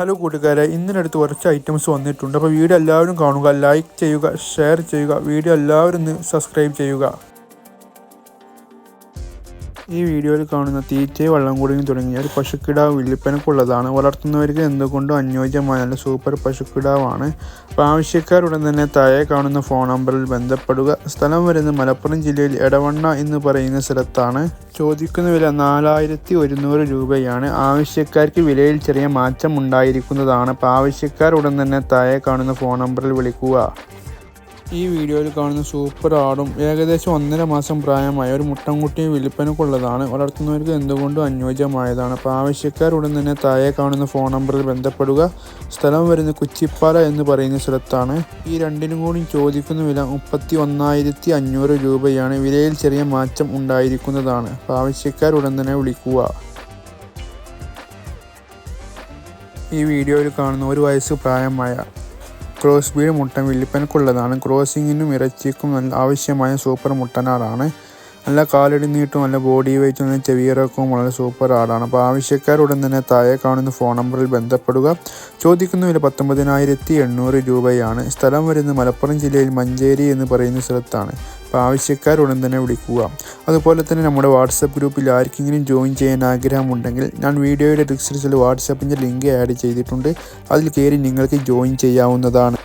Hello കൂട്ടുകാരെ. ഇന്നിനടുത്ത് കുറച്ച് items വന്നിട്ടുണ്ട്. അപ്പോൾ വീഡിയോ എല്ലാവരും കാണുക ലൈക്ക് ചെയ്യുക ഷെയർ ചെയ്യുക. വീഡിയോ എല്ലാവരും സബ്സ്ക്രൈബ് ചെയ്യുക. ഈ വീഡിയോയിൽ കാണുന്ന തീറ്റയും വെള്ളം കൂടിയും തുടങ്ങിയ ഒരു പശുക്കിടാവ് വില്ലിപ്പനക്കുള്ളതാണ്. വളർത്തുന്നവർക്ക് എന്തുകൊണ്ടും അനുയോജ്യമായ നല്ല സൂപ്പർ പശുക്കിടാവാണ്. അപ്പോൾ ആവശ്യക്കാരുടൻ തന്നെ താഴെ കാണുന്ന ഫോൺ നമ്പറിൽ ബന്ധപ്പെടുക. സ്ഥലം വരുന്നത് മലപ്പുറം ജില്ലയിൽ എടവണ്ണ എന്ന് പറയുന്ന സ്ഥലത്താണ്. ചോദിക്കുന്ന വില നാലായിരത്തി ഒരുന്നൂറ് രൂപയാണ്. ആവശ്യക്കാർക്ക് വിലയിൽ ചെറിയ മാറ്റം ഉണ്ടായിരിക്കുന്നതാണ്. അപ്പോൾ ആവശ്യക്കാർ ഉടൻ തന്നെ താഴെ കാണുന്ന ഫോൺ നമ്പറിൽ വിളിക്കുക. ഈ വീഡിയോയിൽ കാണുന്ന സൂപ്പർ ആടും ഏകദേശം ഒന്നര മാസം പ്രായമായ ഒരു മുട്ടൻകുട്ടി വിൽപ്പനക്കുള്ളതാണ് വളർത്തുന്നവർക്ക് എന്തുകൊണ്ടും അനുയോജ്യമായതാണ്. അപ്പോൾ ആവശ്യക്കാർ ഉടൻ തന്നെ താഴെ കാണുന്ന ഫോൺ നമ്പറിൽ ബന്ധപ്പെടുക. സ്ഥലം വരുന്ന കുച്ചിപ്പാല എന്ന് പറയുന്ന സ്ഥലത്താണ്. ഈ രണ്ടിനും കൂടി ചോദിക്കുന്ന വില മുപ്പത്തി ഒന്നായിരത്തി അഞ്ഞൂറ് രൂപയാണ്. വിലയിൽ ചെറിയ മാറ്റം ഉണ്ടായിരിക്കുന്നതാണ്. അപ്പോൾ ആവശ്യക്കാർ ഉടൻ തന്നെ വിളിക്കുക. ഈ വീഡിയോയിൽ കാണുന്ന ഒരു വയസ്സ് പ്രായമായ ക്രോസ് ബീഡ് മുട്ടൻ വില്ലിപ്പനക്കുള്ളതാണ്. ക്രോസിങ്ങിനും ഇറച്ചിക്കും നല്ല ആവശ്യമായ സൂപ്പർ മുട്ടനാടാണ്. നല്ല കാലടി നീട്ടും നല്ല ബോഡി വെയിറ്റും നല്ല ചെവിയിറക്കവും വളരെ സൂപ്പർ ആടാണ്. അപ്പോൾ ആവശ്യക്കാരുടൻ തന്നെ താഴെ കാണുന്ന ഫോൺ നമ്പറിൽ ബന്ധപ്പെടുക. ചോദിക്കുന്ന വില പത്തൊമ്പതിനായിരത്തി എണ്ണൂറ് രൂപയാണ്. സ്ഥലം വരുന്നത് മലപ്പുറം ജില്ലയിൽ മഞ്ചേരി എന്ന് പറയുന്ന സ്ഥലത്താണ്. അപ്പോൾ ആവശ്യക്കാർ ഉടൻ തന്നെ വിളിക്കുക. അതുപോലെ തന്നെ നമ്മുടെ വാട്സപ്പ് ഗ്രൂപ്പിൽ ആർക്കെങ്കിലും ജോയിൻ ചെയ്യാൻ ആഗ്രഹമുണ്ടെങ്കിൽ ഞാൻ വീഡിയോയുടെ ഡിസ്ക്രിപ്ഷനിൽ വാട്സപ്പിന്റെ ലിങ്ക് ആഡ് ചെയ്തിട്ടുണ്ട്. അതിൽ കയറി നിങ്ങൾക്ക് ജോയിൻ ചെയ്യാവുന്നതാണ്.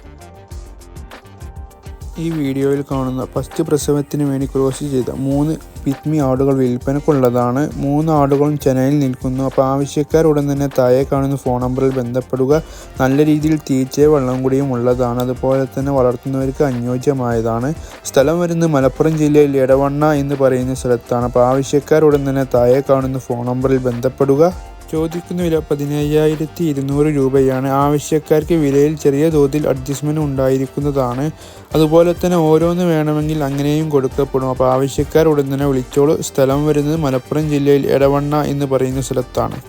ഈ വീഡിയോയിൽ കാണുന്ന ഫസ്റ്റ് പ്രസവത്തിന് വേണ്ടി ക്രോസ് ചെയ്ത മൂന്ന് പിത്മി ആടുകൾ വിൽപ്പനക്കുള്ളതാണ്. മൂന്ന് ആടുകളും ചെന്നൈയിൽ നിൽക്കുന്നു. അപ്പോൾ ആവശ്യക്കാർ ഉടൻ തന്നെ താഴെ കാണുന്ന ഫോൺ നമ്പറിൽ ബന്ധപ്പെടുക. നല്ല രീതിയിൽ തീറ്റയും വെള്ളം കൂടിയും ഉള്ളതാണ്. അതുപോലെ തന്നെ വളർത്തുന്നവർക്ക് അനുയോജ്യമായതാണ്. സ്ഥലം വരുന്നത് മലപ്പുറം ജില്ലയിൽ എടവണ്ണ എന്ന് പറയുന്ന സ്ഥലത്താണ്. അപ്പോൾ ആവശ്യക്കാർ ഉടൻ തന്നെ താഴെ കാണുന്ന ഫോൺ നമ്പറിൽ ബന്ധപ്പെടുക. ചോദിക്കുന്ന വില പതിനയ്യായിരത്തി ഇരുന്നൂറ് രൂപയാണ്. ആവശ്യക്കാർക്ക് വിലയിൽ ചെറിയ തോതിൽ അഡ്ജസ്റ്റ്മെന്റ് ഉണ്ടായിരിക്കുന്നതാണ്. അതുപോലെ തന്നെ ഓരോന്ന് വേണമെങ്കിൽ അങ്ങനെയും കൊടുക്കപ്പെടും. അപ്പോൾ ആവശ്യക്കാർ ഉടൻ തന്നെ വിളിച്ചോളൂ. സ്ഥലം വരുന്നത് മലപ്പുറം ജില്ലയിൽ എടവണ്ണ എന്ന് പറയുന്ന സ്ഥലത്താണ്.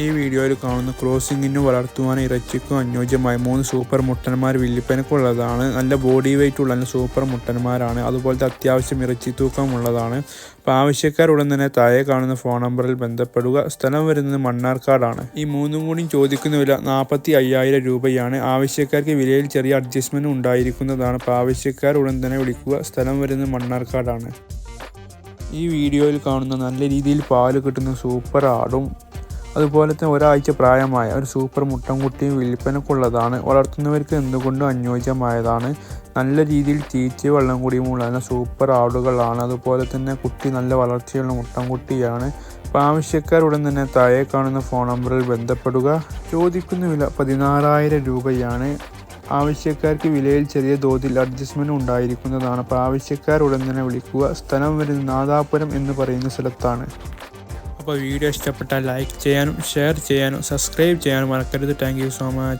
ഈ വീഡിയോയിൽ കാണുന്ന ക്രോസിങ്ങിന് വളർത്തുവാനും ഇറച്ചിക്കും അനുയോജ്യമായ മൂന്ന് സൂപ്പർ മുട്ടന്മാർ വില്ലിപ്പനക്കുള്ളതാണ് നല്ല ബോഡി വെയിറ്റ് ഉള്ള സൂപ്പർ മുട്ടന്മാരാണ്. അതുപോലത്തെ അത്യാവശ്യം ഇറച്ചി തൂക്കമുള്ളതാണ് അപ്പോൾ ആവശ്യക്കാർ ഉടൻ തന്നെ താഴെ കാണുന്ന ഫോൺ നമ്പറിൽ ബന്ധപ്പെടുക. സ്ഥലം വരുന്നത് മണ്ണാർക്കാടാണ്. ഈ മൂന്നും കൂടി ചോദിക്കുന്ന വില നാൽപ്പത്തി അയ്യായിരം രൂപയാണ്. ആവശ്യക്കാർക്ക് വിലയിൽ ചെറിയ അഡ്ജസ്റ്റ്മെന്റ് ഉണ്ടായിരിക്കുന്നതാണ്. അപ്പോൾ ആവശ്യക്കാർ ഉടൻ തന്നെ വിളിക്കുക. സ്ഥലം വരുന്നത് മണ്ണാർക്കാടാണ്. ഈ വീഡിയോയിൽ കാണുന്ന നല്ല രീതിയിൽ പാൽ കിട്ടുന്ന സൂപ്പർ ആടും അതുപോലെ തന്നെ ഒരാഴ്ച പ്രായമായ ഒരു സൂപ്പർ മുട്ടൻകുട്ടിയും വിൽപ്പനക്കുള്ളതാണ്. വളർത്തുന്നവർക്ക് എന്തുകൊണ്ടും അനുയോജ്യമായതാണ്. നല്ല രീതിയിൽ തീറ്റ വെള്ളം കൂടിയുമുള്ള നല്ല സൂപ്പർ ആടുകളാണ്. അതുപോലെ തന്നെ കുട്ടി നല്ല വളർച്ചയുള്ള മുട്ടൻകുട്ടിയാണ്. അപ്പോൾ ആവശ്യക്കാർ ഉടൻ തന്നെ താഴെ കാണുന്ന ഫോൺ നമ്പറിൽ ബന്ധപ്പെടുക. ചോദിക്കുന്ന വില പതിനാറായിരം രൂപയാണ്. ആവശ്യക്കാർക്ക് വിലയിൽ ചെറിയ തോതിൽ അഡ്ജസ്റ്റ്മെന്റ് ഉണ്ടായിരിക്കുന്നതാണ്. അപ്പോൾ ആവശ്യക്കാർ ഉടൻ തന്നെ വിളിക്കുക. സ്ഥലം വരുന്നത് നാദാപുരം എന്ന് പറയുന്ന സ്ഥലത്താണ്. അപ്പോൾ വീഡിയോ ഇഷ്ടപ്പെട്ടാൽ ലൈക്ക് ചെയ്യാനും ഷെയർ ചെയ്യാനും സബ്സ്ക്രൈബ് ചെയ്യാനും മറക്കരുത്. Thank so much